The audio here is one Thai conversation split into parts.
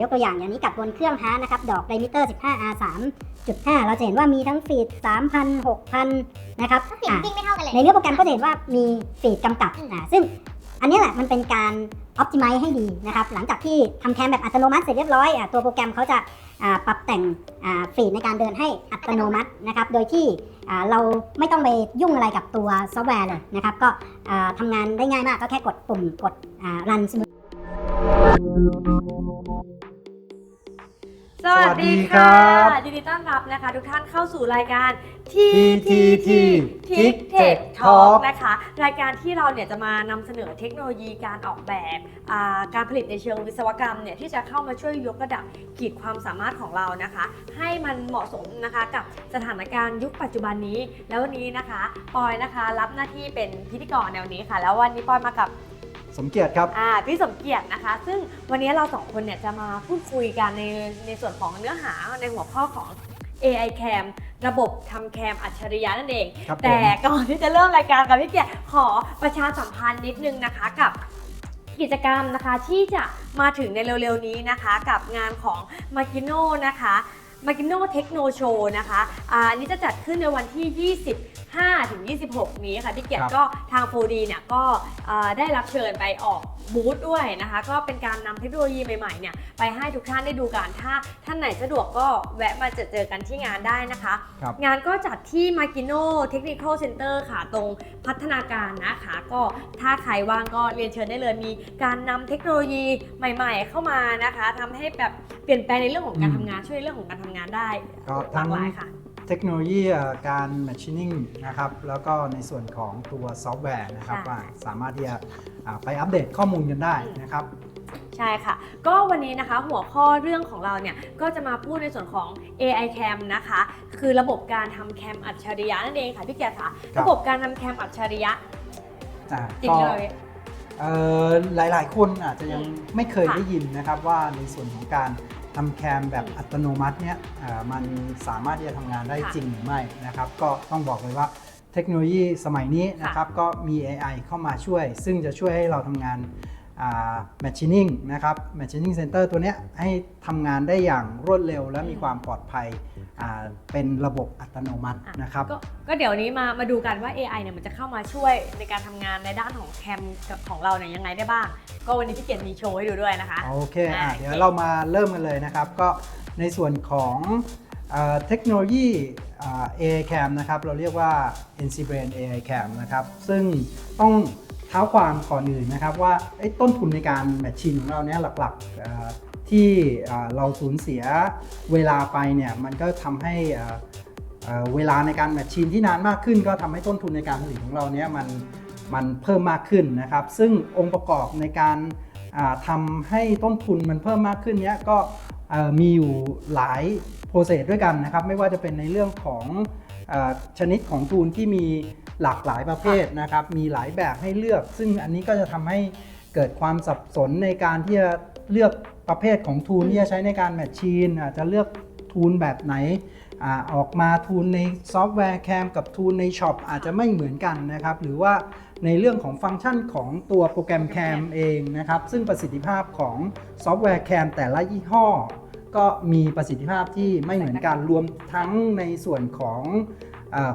ยกตัวอย่างอย่างนี้กับบนเครื่องฮาร์ดนะครับ ดอกไดมิเตอร์ 15R 3.5 เราจะเห็นว่ามีทั้งฟีด 3,000 6,000 นะครับก็เสียงอะจริงไม่เท่ากันเลย ในเนื้อโปรแกรมก็จะเห็นว่ามีฟีดกำกับอืมอ่าซึ่งอันเนี้ยแหละมันเป็นการอ p ติ m i z e ให้ดีนะครับ หลังจากที่ทำแคมแบบอัตโนมัติเสร็จเรียบร้อยอ่าตัวโปรแกรมเขาจะอ่าปรับแต่งอ่าฟีดในการเดินให้อัตโนมัตินะครับ โดยที่อ่าเราไม่ต้องไปยุ่งอะไรกับตัวซอฟต์แวร์เลยนะครับ ก็อ่าทำงานได้ง่ายมากก็แค่กดปุ่มกดอ่า run สวัสดีค่ะยินดีต้อนรับนะคะ ทุกท่านเข้าสู่รายการ TTT Tick Tech Talk นะคะ รายการที่เราเนี่ยจะมานำเสนอเทคโนโลยีการออกแบบอ่าการผลิตในเชิงวิศวกรรมเนี่ยที่จะเข้ามาช่วยยกระดับขีดความสามารถของเรานะคะ ให้มันเหมาะสมนะคะกับสถานการณ์ยุคปัจจุบันนี้ แล้ววันนี้นะคะปอยนะคะรับหน้าที่เป็นพิธีกรแนวนี้ค่ะ แล้ววันนี้ปอยมากับ สมเกียรติครับ อ่าพี่สมเกียรตินะคะ ซึ่งวันนี้เราสองคนเนี่ยจะมาพูดคุยกันในในส่วนของเนื้อหาในหัวข้อของ AI Cam ระบบทำแคมอัจฉริยะนั่นเอง ครับผม แต่ก่อนที่จะเริ่มรายการกับพี่เกียรติขอประชาสัมพันธ์นิดนึงนะคะกับกิจกรรมนะคะที่จะมาถึงในเร็วๆนี้นะคะ กับงานของ m a k i n o นะคะมากิโนเทคโนโชว์นะคะอ่าอันนี้จะจัดขึ้นในวันที่ 25ถึง 26 นี้ค่ะพี่เกียรติครับก็ทางโฟดีเนี่ยก็อ่าได้รับเชิญไปออกบูธด้วยนะคะ ก็เป็นการนำเทคโนโลยีใหม่ๆเนี่ยไปให้ทุกท่านได้ดูกันถ้าท่านไหนสะดวกก็แวะมาเจอเจอกันที่งานได้นะคะครับงานก็จัดที่ m a k i n o Technical Center ค่ะตรงพัฒนาการนะคะ ก็ถ้าใครว่างก็เรียนเชิญได้เลยมีการนำเทคโนโลยีใหม่ ๆ เข้ามานะคะทำให้แบบเปลี่ยนแปลงในเรื่องของการอืมทำงานช่วยในเรื่องของการทำงานได้ก็หลากหลายค่ะ เทคโนโลยีเอ่อการ Machining นะครับ แล้วก็ในส่วนของตัวซอฟต์แวร์นะครับใช่ว่าสามารถที่จะอ่าไปอัปเดตข้อมูลกันได้นะครับ ใช่ค่ะ ก็วันนี้นะคะหัวข้อเรื่องของเราเนี่ย ก็จะมาพูดในส่วนของ AI Cam นะคะ คือระบบการทำแคมอัจฉริยะนั่นเองค่ะพี่เกียรติค่ะ ครับ ระบบการทำแคมอัจฉริยะอ่าจริงก็เลย เอ่อหลายๆ คนอาจจะยังอืมไม่เคยค่ะ ได้ยินนะครับว่าในส่วนของการ ทำแคมแบบอัตโนมัติเนี่ยอ่ามันสามารถที่จะทำงานได้ค่ะจริงหรือไม่นะครับ ก็ต้องบอกเลยว่าเทคโนโลยีสมัยนี้นะครับก็มี AI เข้ามาช่วย ซึ่งจะช่วยให้เราทำงาน แมชชีนิ่งนะครับแมชชีนิ่งเซ็นเตอร์ตัวเนี้ยให้ทำงานได้อย่างรวดเร็วและมีความปลอดภัยอ่าเป็นระบบอัตโนมัติอะนะครับก็ก็เดี๋ยวนี้มามาดูกันว่า AI เนี่ยมันจะเข้ามาช่วยในการทำงานในด้านของแคมกับของเราเนี่ยยังไงได้บ้าง ก็วันนี้พี่เกียรติมีโชว์ให้ดูด้วยนะคะ โอเคอะอะเดี๋ยวเรามาเริ่มกันเลยนะครับ ก็ในส่วนของเอ่อเทคโนโลยีอ่า AI Cam นะครับ เราเรียกว่า NC Brain AI Cam นะครับ ซึ่งต้อง เท้าความก่อนอื่นนะครับว่าต้นทุนในการแมทชิ่งของเราเนี่ยหลักๆที่เราสูญเสียเวลาไปเนี่ยมันก็ทำให้เวลาในการแมทชิ่งที่นานมากขึ้น ก็ทำให้ต้นทุนในการผลิตของเราเนี่ยมันมันเพิ่มมากขึ้นนะครับ ซึ่งองค์ประกอบในการอ่าทำให้ต้นทุนมันเพิ่มมากขึ้นเนี้ยก็มีอยู่หลายโปรเซสด้วยกันนะครับ ไม่ว่าจะเป็นในเรื่องของอชนิดของทูลที่มี หลากหลายประเภทนะครับ มีหลายแบบให้เลือก ซึ่งอันนี้ก็จะทำให้เกิดความสับสนในการที่จะเลือกประเภทของทูลที่จะใช้ในการแมทชีนอาจจะเลือกทูลแบบไหนอาออกมาทูลในซอฟต์แวร์แคมกับทูลในช็อปอาจจะไม่เหมือนกันนะครับ หรือว่าในเรื่องของฟังก์ชันของตัวโปรแกรมแคมเองนะครับ ซึ่งประสิทธิภาพของซอฟต์แวร์แคมแต่ละยี่ห้อ ก็มีประสิทธิภาพที่ไม่เหมือนกันรวมทั้งในส่วนของเออ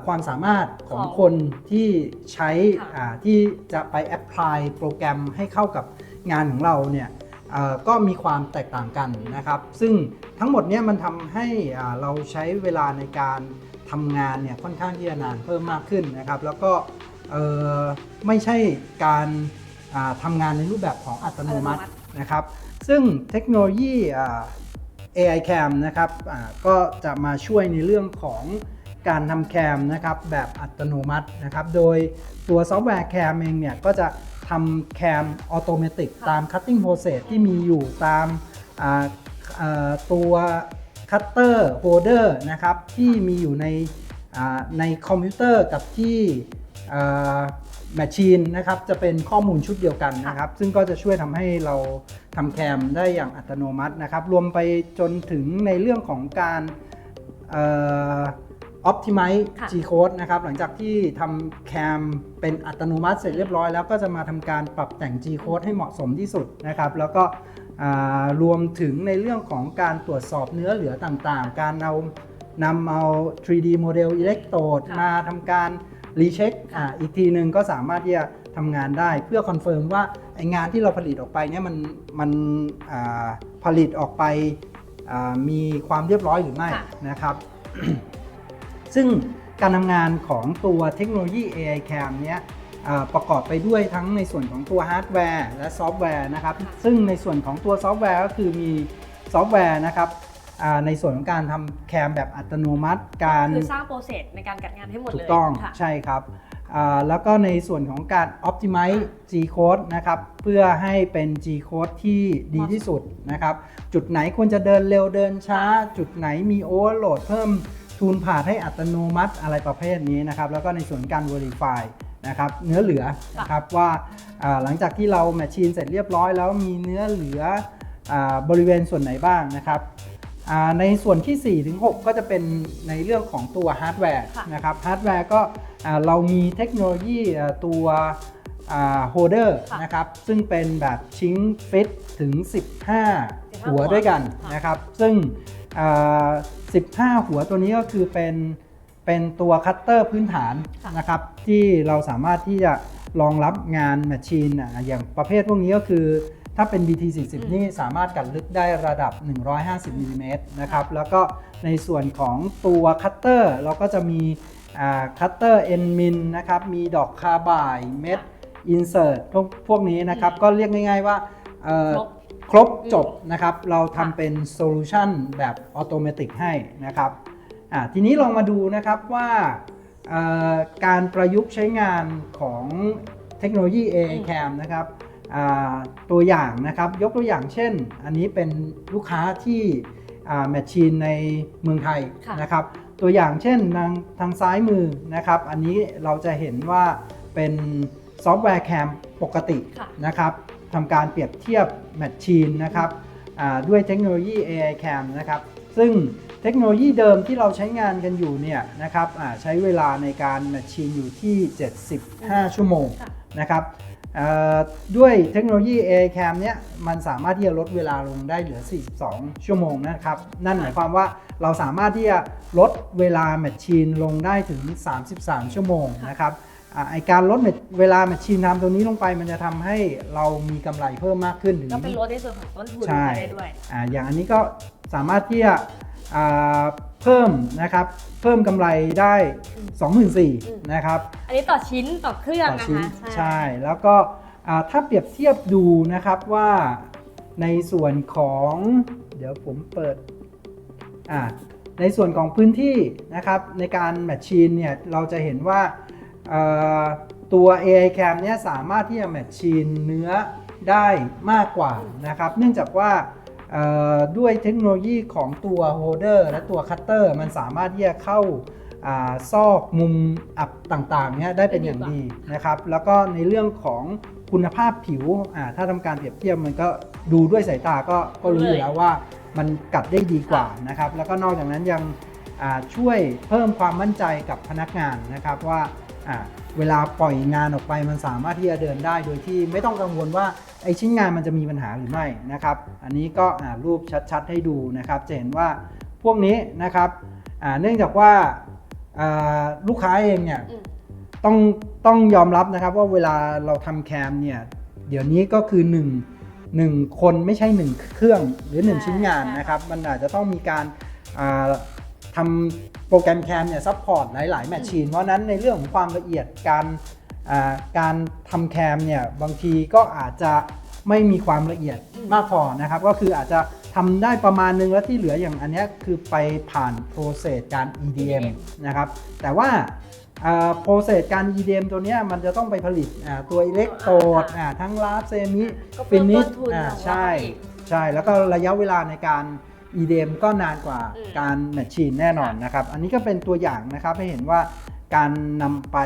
ความสามารถของของคนที่ใช้ค่ะอ่าที่จะไปแอพพลายโปรแกรมให้เข้ากับงานของเราเนี่ยเอ่อก็มีความแตกต่างกันนะครับ ซึ่งทั้งหมดเนี้มันทำให้อ่าเราใช้เวลาในการทำงานเนี่ยค่อนข้างที่จะนานเพิ่มมากขึ้นนะครับ แล้วก็เอ่อไม่ใช่การอ่าทำงานในรูปแบบของอัตโนมัติอัตโนมัตินะครับ ซึ่งเทคโนโลยีอ่า AI Cam นะครับอ่าก็จะมาช่วยในเรื่องของ การทำแคมนะครับแบบอัตโนมัตินะครับโดยตัวซอฟต์แวร์แคมเองเนี่ยก็จะทำแคมออโตเมติกตาม cutting process ที่มีอยู่ตามตัวคัตเตอร์โฮเดอร์นะครับที่มีอยู่ในในคอมพิวเตอร์กับที่แมชชีนนะครับจะเป็นข้อมูลชุดเดียวกันนะครับ ซึ่งก็จะช่วยทำให้เราทำแคมได้อย่างอัตโนมัตินะครับ รวมไปจนถึงในเรื่องของการ optimize ค่ะ G code นะครับหลังจากที่ทำแคมเป็นอัตโนมัติเสร็จเรียบร้อยแล้วก็จะมาทำการปรับแต่ง G code ให้เหมาะสมที่สุดนะครับ แล้วก็อ่ารวมถึงในเรื่องของการตรวจสอบเนื้อเหลือต่างๆ การเอานำเอา 3D โมเดลอิเล็กโตดค่ะมาทำการรีเช็คอ่าอีกทีหนึ่งก็สามารถที่จะทำงานได้เพื่อคอนเฟิร์มว่าไองานที่เราผลิตออกไปเนี่ยมันมันอ่าผลิตออกไปอ่ามีความเรียบร้อยหรือไม่ค่ะ นะครับ ซึ่งการทำงานของตัวเทคโนโลยี AI Cam เนี้ยอ่าประกอบไปด้วยทั้งในส่วนของตัวฮาร์ดแวร์และซอฟต์แวร์นะครับซึ่งในส่วนของตัวซอฟต์แวร์ก็คือมีซอฟต์แวร์นะครับอ่าในส่วนของการทำแคมแบบอัตโนมัติ การคือสร้างโปรเซสในการกัดงานให้หมดเลยถูกต้องค่ะใช่ครับอ่าแล้วก็ในส่วนของการ optimize G code นะครับเพื่อให้เป็น G code ที่ดีที่สุดนะครับจุดไหนควรจะเดินเร็วเดินช้า จุดไหนมี overload เพิ่ม ทูนผ่านให้อัตโนมัติอะไรประเภทนี้นะครับ แล้วก็ในส่วนการ verify นะครับเนื้อเหลือนะครับว่าอ่าหลังจากที่เราแมชชีนเสร็จเรียบร้อย แล้วมีเนื้อเหลืออาบริเวณส่วนไหนบ้างนะครับอ่าในส่วนที่ 4 ถึง 6 ก็จะเป็นในเรื่องของตัวฮาร์ดแวร์ค่ะนะครับฮาร์ดแวร์ก็อ่าเรามีเทคโนโลยีอ่าตัวโฮเดอร์ค่ะนะครับ ซึ่งเป็นแบบชิงฟิตถึง 15 หัวหัวด้วยกันค่ะนะครับ ซึ่งอ่า 15 หัวตัวนี้ก็คือเป็นเป็นตัวคัตเตอร์พื้นฐานค่ะนะครับที่เราสามารถที่จะรองรับงานแมชชีนอะอย่างประเภทพวกนี้ก็คือ ถ้าเป็น BT40 นี่สามารถกัดลึกได้ระดับ 150มิลลิเมตรนะครับแล้วก็ในส่วนของตัวคัตเตอร์เราก็จะมีคัตเตอร์เอ็นมินนะครับมีดอกคาบายเม็ดอินเสิร์ตพวกพวกนี้นะครับอืมก็เรียกง่ายๆว่าเอ่อ ครบครบจบอืมนะครับ เราค่ะทำเป็นโซลูชันแบบออโตเมติกให้นะครับอ่าทีนี้ลองมาดูนะครับว่าเอ่อการประยุกต์ใช้งานของเทคโนโลยี AI Cam นะครับอ่าตัวอย่างนะครับยกตัวอย่างเช่น อันนี้เป็นลูกค้าที่แมชชีนในเมืองไทยค่ะนะครับ ตัวอย่างเช่นทางทางซ้ายมือนะครับ อันนี้เราจะเห็นว่าเป็นซอฟต์แวร์แคมปกติค่ะนะครับ ทำการเปรียบเทียบแมชชีนนะครับด้วยเทคโนโลยี AI Cam นะครับซึ่งเทคโนโลยีเดิมที่เราใช้งานกันอยู่เนี่ยนะครับใช้เวลาในการแมชชีนอยู่ที่ 75 ชั่วโมงนะครับด้วยเทคโนโลยี AI Cam เนี่ยมันสามารถที่จะลดเวลาลงได้เหลือ 42 ชั่วโมงนะครับ นั่นหมายความว่าเราสามารถที่จะลดเวลาแมชชีนลงได้ถึง 33 ชั่วโมงนะครับ ไอการลดเวลาแมชชีนทำตัวนี้ลงไปมันจะทำให้เรามีกำไรเพิ่มมากขึ้นถึงก็เป็นลดในส่วนของต้นทุนใช่ได้ด้วยอ่าอย่างอันนี้ก็สามารถที่จะอ่าเพิ่มนะครับเพิ่มกำไรได้อืม24,000นะครับอันนี้ต่อชิ้นต่อเครื่องต่อนะชิ้นคะใช่แล้วก็อ่าถ้าเปรียบเทียบดูนะครับว่าในส่วนของ เดี๋ยวผมเปิดอ่าในส่วนของพื้นที่นะครับในการแมชชีนเนี่ยเราจะเห็นว่าเอ่อ ตัว AI Cam เนี่ยสามารถที่จะแมชชีนเนื้อได้มากกว่านะครับ เนื่องจากว่าด้วยเทคโนโลยีของตัวโฮเดอร์และตัวคัตเตอร์มันสามารถที่จะเข้าอซอกมุมอับต่างๆเนี่ยได้เป็นอย่างดีนะครับ แล้วก็ในเรื่องของคุณภาพผิวถ้าทำการเปรียบเทียบมันก็ดูด้วยสายตาก็ก็รู้อยู่แล้วว่ามันกัดได้ดีกว่านะครับ แล้วก็นอกจากนั้นยังช่วยเพิ่มความมั่นใจกับพนักงานนะครับว่า อ่าเวลาปล่อยงานออกไปมันสามารถที่จะเดินได้โดยที่ไม่ต้องกังวลว่าไอชิ้นงานมันจะมีปัญหาหรือไม่นะครับ อันนี้ก็อ่ารูปชัดๆให้ดูนะครับ จะเห็นว่าพวกนี้นะครับอ่าเนื่องจากว่าอ่าลูกค้าเองเนี่ยอืมต้องต้องยอมรับนะครับว่าเวลาเราทำแคมเนี่ยเดี๋ยวนี้ก็คือ1 1คนไม่ใช่ 1 เครื่องหรือ 1 ชิ้นงานนะครับ มันอาจจะต้องมีการอ่า ทำโปรแกรมแคมเนี่ยซัพพอร์ตหลาย ๆ แมชชีน เพราะฉะนั้นในเรื่องของความละเอียดการอ่าการทำแคมเนี่ยบางทีก็อาจจะไม่มีความละเอียดอืมมากพอนะครับ ก็คืออาจจะทำได้ประมาณนึงแล้วที่เหลืออย่างอันเนี้ยคือไปผ่านโปรเซสการ EDM นะครับ แต่ว่าโปรเซสการ EDM ตัวเนี้ยมันจะต้องไปผลิตอ่าตัวอิเล็กโตดอ่าทั้งลาฟเซมิก็เพิ่ฟิมนิต้ชนทุนของเราใช่อีกใช่แล้วก็ระยะเวลาในการ EDM ก็นานกว่าอืม การแมชชีนแน่นอนนะครับ อันนี้ก็เป็นตัวอย่างนะครับให้เห็นว่าการนำไป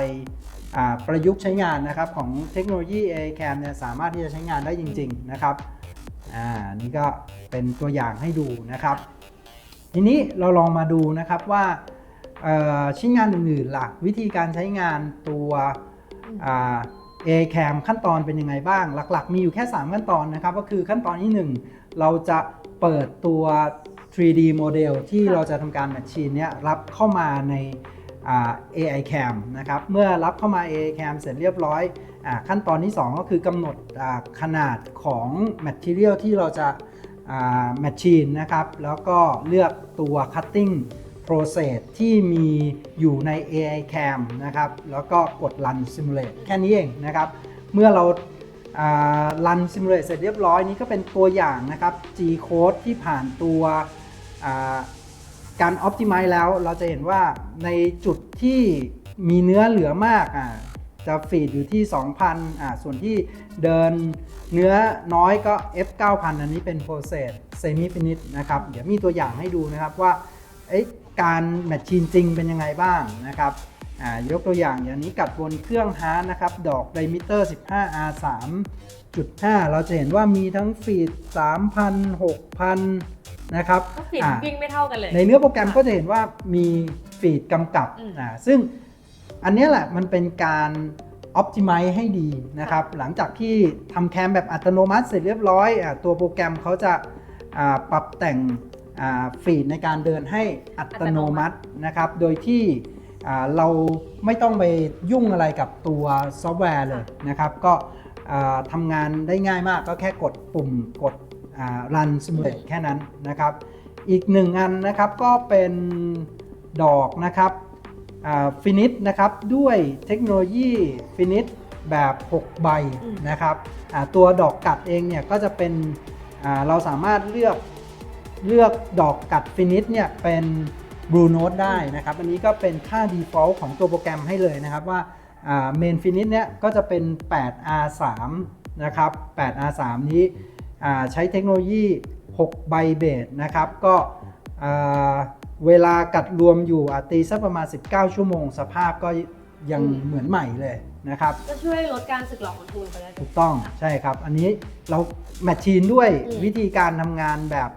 อ่าประยุกต์ใช้งานนะครับของเทคโนโลยี AI Cam เนี่ยสามารถที่จะใช้งานได้จริง ๆ นะครับ อ่านี่ก็เป็นตัวอย่างให้ดูนะครับ ทีนี้เราลองมาดูนะครับว่าเอ่อชิ้นงานอื่นๆล่ะวิธีการใช้งานตัวอ่า A cam ขั้นตอนเป็นยังไงบ้าง หลักๆ มีอยู่แค่ 3 ขั้นตอนนะครับ ก็คือขั้นตอนที่เราจะ เปิดตัว 3D โมเดลที่เราจะทำการแมชชีนเนี้ยรับเข้ามาในอ่า AI Cam นะครับเมื่อรับเข้ามา AI Cam เสร็จเรียบร้อยอาขั้นตอนที่ 2 ก็คือกำหนดอ่าขนาดของ Material ที่เราจะแมชชีนนะครับ แล้วก็เลือกตัว Cutting Process ที่มีอยู่ใน AI Cam นะครับ แล้วก็กด Run Simulate แค่นี้เองนะครับ เมื่อเรา รัน Simulate เสร็จเรียบร้อยนี้ก็เป็นตัวอย่างนะครับ G code ที่ผ่านตัวการ Optimize แล้วเราจะเห็นว่าในจุดที่มีเนื้อเหลือมากอะจะฟีดอยู่ที่ 2,000อ่าส่วนที่เดินเนื้อน้อยก็ F 9,000 อันนี้เป็น process semi finish นะครับ เดี๋ยวมีตัวอย่างให้ดูนะครับว่าเอ๊ะการแมชชีนจริงเป็นยังไงบ้างนะครับ ยกตัวอย่างอย่างนี้กัดบนเครื่องฮาร์ดนะครับ ดอกไดมิเตอร์ 15R 3.5 เราจะเห็นว่ามีทั้งฟีด 3,000 6,000 นะครับก็ฟีดอ่าวิ่งไม่เท่ากันเลย ในเนื้อโปรแกรมก็จะเห็นว่ามีฟีดกำกับอืมอ่าซึ่งอันเนี้ยแหละมันเป็นการ Optimize ให้ดีนะครับ หลังจากที่ทำแคมแบบอัตโนมัติเสร็จเรียบร้อยอาตัวโปรแกรมเขาจะอ่าปรับแต่งฟีดในการเดินให้อัตโนมัตินะครับ โดยที่อ่า เราไม่ต้องไปยุ่งอะไรกับตัวซอฟต์แวร์เลยนะครับ ก็อ่าทำงานได้ง่ายมากก็แค่กดปุ่มกดอ่า run simulate แค่นั้นนะครับ อีกหนึ่งอันนะครับก็เป็นดอกนะครับฟินิชนะครับด้วยเทคโนโลยีฟินิชแบบ 6 ใบอืมนะครับอ่าตัวดอกกัดเองเนี่ยก็จะเป็นอ่าเราสามารถเลือกเลือกดอกกัดฟินิชเนี่ยเป็น Blue Note ได้นะครับ อันนี้ก็เป็นค่า default ของตัวโปรแกรมให้เลยนะครับว่าเมนฟินิชเนี่ยก็จะเป็น 8R3 นะครับ 8R3 นี้อ่าใช้เทคโนโลยี6ใบเบสนะครับ ก็อ่าเวลากัดรวมอยู่อาตีสักประมาณ 19 ชั่วโมง สภาพก็ยังอืมเหมือนใหม่เลยนะครับ ก็ช่วยลดการสึกหรอของทูลไปได้ด้ถูวยกต้องใช่ครับ อันนี้เราแมชชีนด้วยอืมวิธีการทำงานแบบ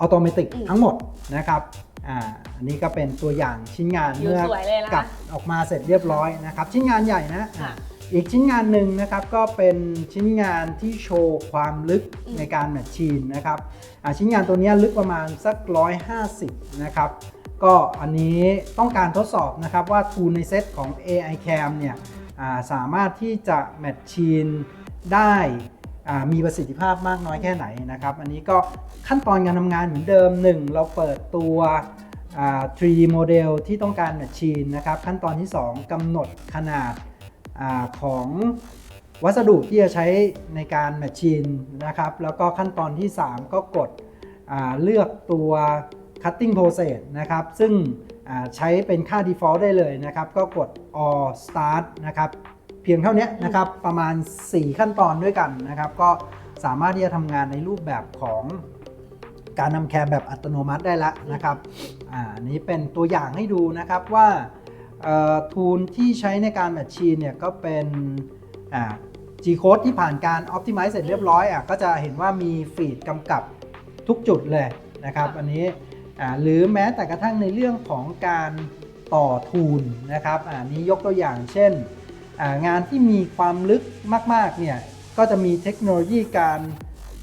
ออโตเมติกอืมทั้งหมดนะครับอ่าอันนี้ก็เป็นตัวอย่างชิ้นงานอยู่เมื่อสวยเลยนะคะกัดออกมาเสร็จเรียบร้อยนะครับ ชิ้นงานใหญ่นะค่ะอ่าอีกชิ้นงานหนึ่งนะครับก็เป็นชิ้นงานที่โชว์ความลึกอืม ในการแมชชีนนะครับอ่าชิ้นงานตัวเนี้ยลึกประมาณสัก 150 นะครับ ก็อันนี้ต้องการทดสอบนะครับว่าทูลในเซตของ AI Cam เนี่ยอ่าสามารถที่จะแมทชีนได้อ่า มีประสิทธิภาพมากน้อยแค่ไหนนะครับ อันนี้ก็ขั้นตอนการทำงานเหมือนเดิม 1 เราเปิดตัว 3D โมเดลที่ต้องการแมทชีนนะครับ ขั้นตอนที่ 2กำหนดขนาดอของวัสดุที่จะใช้ในการแมทชีนนะครับ แล้วก็ขั้นตอนที่ 3 ก็กดเลือกตัว cutting process นะครับ ซึ่งใช้เป็นค่า default ได้เลยนะครับ ก็กด all start นะครับ พียงเท่านี้นะครับประมาณ 4 ขั้นตอนด้วยกันนะครับ ก็สามารถที่จะทำงานในรูปแบบของการนำแคมแบบอัตโนมัติได้แล้วนะครับอ่านี้เป็นตัวอย่างให้ดูนะครับว่าทูลที่ใช้ในการแมชชีนเนี่ยก็เป็นอ่า G code ที่ผ่านการ optimize เสร็จเรียบร้อยอะก็จะเห็นว่ามีฟีดกำกับทุกจุดเลยนะครับอันนี้อ่าหรือแม้แต่กระทั่งในเรื่องของการต่อทูลนะครับอ่านี้ยกตัวอย่างเช่น งานที่มีความลึกมากๆเนี่ยก็จะมีเทคโนโลยีการ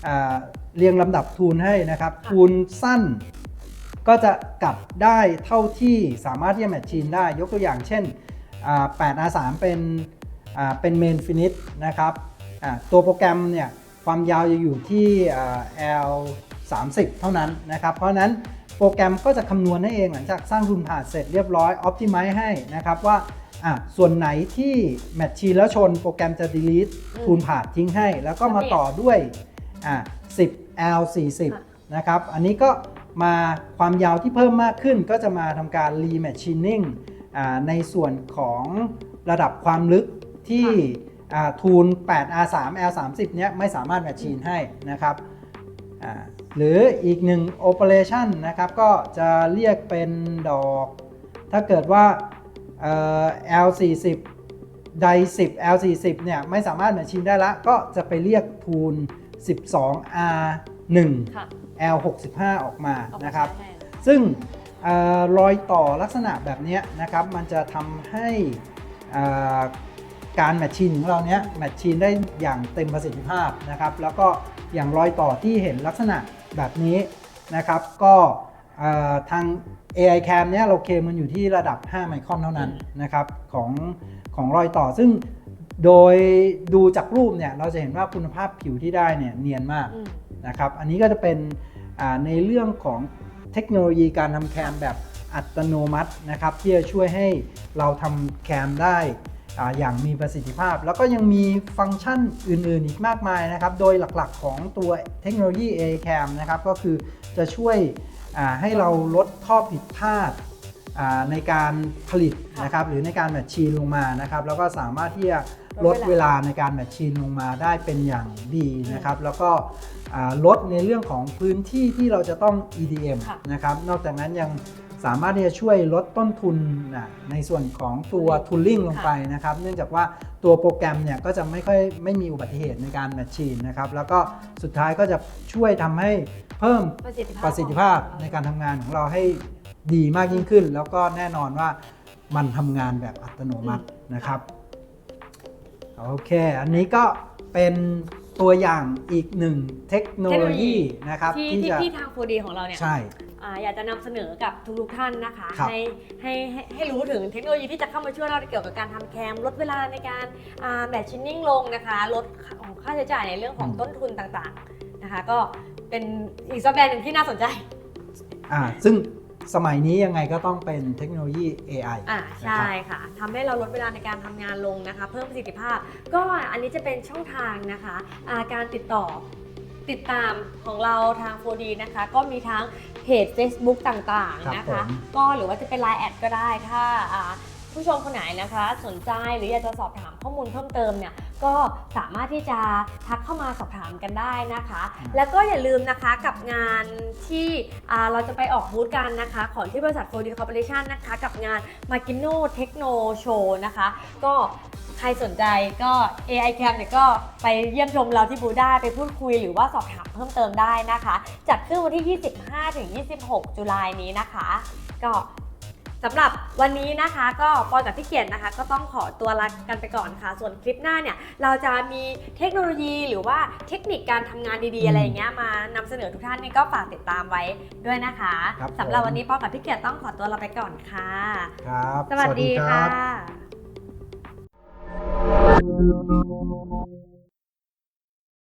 อ่าเรียงลำดับทูลให้นะครับค่ะทูลสั้นก็จะกลับได้เท่าที่สามารถที่จะแมทชีนได้ยกตัวอย่างเช่นอ่า 8R3 เป็นอ่าเป็นเมนฟินิชนะครับอ่าตัวโปรแกรมเนี่ยความยาวจะอยู่ที่อ่า L 30 เท่านั้นนะครับ เพราะฉะนั้นโปรแกรมก็จะคำนวณให้เองหลังจากสร้างทุนผ่านเสร็จเรียบร้อย Optimize ให้นะครับว่า อะส่วนไหนที่แมทชีนแล้วชนโปรแกรมจะ delete อืมทูนผ่านทิ้งให้ แล้วก็มาต่อด้วยอะ10 L ค่ะ40นะครับ อันนี้ก็มาความยาวที่เพิ่มมากขึ้น ก็จะมาทำการ rematching อ่าในส่วนของระดับความลึกที่อ่าทูล 8R3 L30 เนี้ยไม่สามารถแมทชีนให้นะครับอ่าหรืออีกหนึ่ง operation นะครับ ก็จะเรียกเป็นดอก ถ้าเกิดว่า เอ่อ L40 ได10 L40 เนี่ยไม่สามารถแมทชินได้ละ ก็จะไปเรียกทูล 12R1 ค่ะ L65 ออกมาเอามานะครับใช้แทนซึ่งเออรอยต่อลักษณะแบบเนี้ยนะครับ มันจะทำให้เอ่อการแมทชินของเราเนี้ยแมทชินได้อย่างเต็มประสิทธิภาพนะครับ แล้วก็อย่างรอยต่อที่เห็นลักษณะแบบนี้นะครับ ก็เอ่อ ทาง AI cam เนี่ยเราเคลมมันอยู่ที่ระดับ 5 ไมครอนเท่านั้นนะครับของของรอยต่อซึ่งโดยดูจากรูปเนี่ยเราจะเห็นว่าคุณภาพผิวที่ได้เนี่ยเนียนมากอืมนะครับอันนี้ก็จะเป็นอ่าในเรื่องของเทคโนโลยีการทำแคมแบบอัตโนมัตินะครับที่จะช่วยให้เราทำแคมได้อ่าอย่างมีประสิทธิภาพ แล้วก็ยังมีฟังก์ชันอื่น ๆ อีกมากมายนะครับ โดยหลักๆของตัวเทคโนโลยี a c a m นะครับก็คือจะช่วยอ่า ให้เราลดข้อผิดพลาดอ่าในการผลิตนะครับหรือในการแมทชีนลงมานะครับแล้วก็สามารถที่จะลดเวลาในการแมทชีนลงมาได้เป็นอย่างดีนะครับแล้วก็อ่าลดในเรื่องของพื้นที่ที่เราจะต้อง EDM ค่ะนะครับนอกจากนั้นยังสามารถที่จะช่วยลดต้นทุนนะในส่วนของตัว tooling ลงไปนะครับ เนื่องจากว่าตัวโปรแกรมเนี่ยก็จะไม่ค่อยไม่มีอุบัติเหตุในการแมทชีนนะครับแล้วก็สุดท้ายก็จะช่วยทำให้ เพิ่มประสิทธิภาพประสิทธิภาพในการทำงานของเราให้ดีมากยิ่งขึ้น แล้วก็แน่นอนว่ามันทำงานแบบอัตโนมัตินะครับโอเค อันนี้ก็เป็นตัวอย่างอีกหนึ่งเทคโนโลยีนะครับที่ที่ที่จะที่ทาง 4D ของเราเนี่ยใช่อ่าอยากจะนำเสนอกับทุกๆท่านนะคะครับให้ให้ให้ให้รู้ถึงเทคโนโลยีที่จะเข้ามาช่วยเราเกี่ยวกับการทำแคมลดเวลาในการแมทชินนิ่งลงนะคะลดของค่าใช้จ่ายในเรื่องของต้นทุนต่างๆนะคะ ก็ เป็นอีกซอฟต์แวร์หนึ่งที่น่าสนใจอ่าซึ่งสมัยนี้ยังไงก็ต้องเป็นเทคโนโลยี AI อ่าใช่ค่ะทำให้เราลดเวลาในการทำงานลงนะคะ เพิ่มประสิทธิภาพ ก็อันนี้จะเป็นช่องทางนะคะอ่าการติดต่อติดตามของเราทาง 4D นะคะ ก็มีทั้งเพจ Facebook ต่างครับๆนะผคะมก็หรือว่าจะเป็น Line แอดก็ได้ถ้าอ่า ผู้ชมคนไหนนะคะ สนใจหรืออยากจะสอบถามข้อมูลเพิ่มเติมเนี่ยก็สามารถที่จะทักเข้ามาสอบถามกันได้นะคะอืมแล้วก็อย่าลืมนะคะกับงานที่อ่าเราจะไปออกบูธกันนะคะ ของที่บริษัท 4D Corporation นะคะ กับงาน m a g i n o Techno Show นะคะ ก็ใครสนใจก็ AI Cam เนี่ยก็ไปเยี่ยมชมเราที่บูธได้ไปพูดคุยหรือว่าสอบถามเพิ่มเติมได้นะคะ จัดขึ้นวันที่ 25ถึง26 จุลายนี้นะคะ ก็ สำหรับวันนี้นะคะก็ปอยกับพี่เกียรตินะคะ ก็ต้องขอตัวลากันไปก่อนค่ะ ส่วนคลิปหน้าเนี่ยเราจะมีเทคโนโลยีหรือว่าเทคนิคการทำงานดีๆอะไรอย่างเงี้ยมานำเสนอทุกท่านนี่ก็ฝากติดตามไว้ด้วยนะคะครับสำหรับผม วันนี้ปอยกับพี่เกียรติต้องขอตัวลาไปก่อนค่ะ ครับ สวัสดีคค่รับะ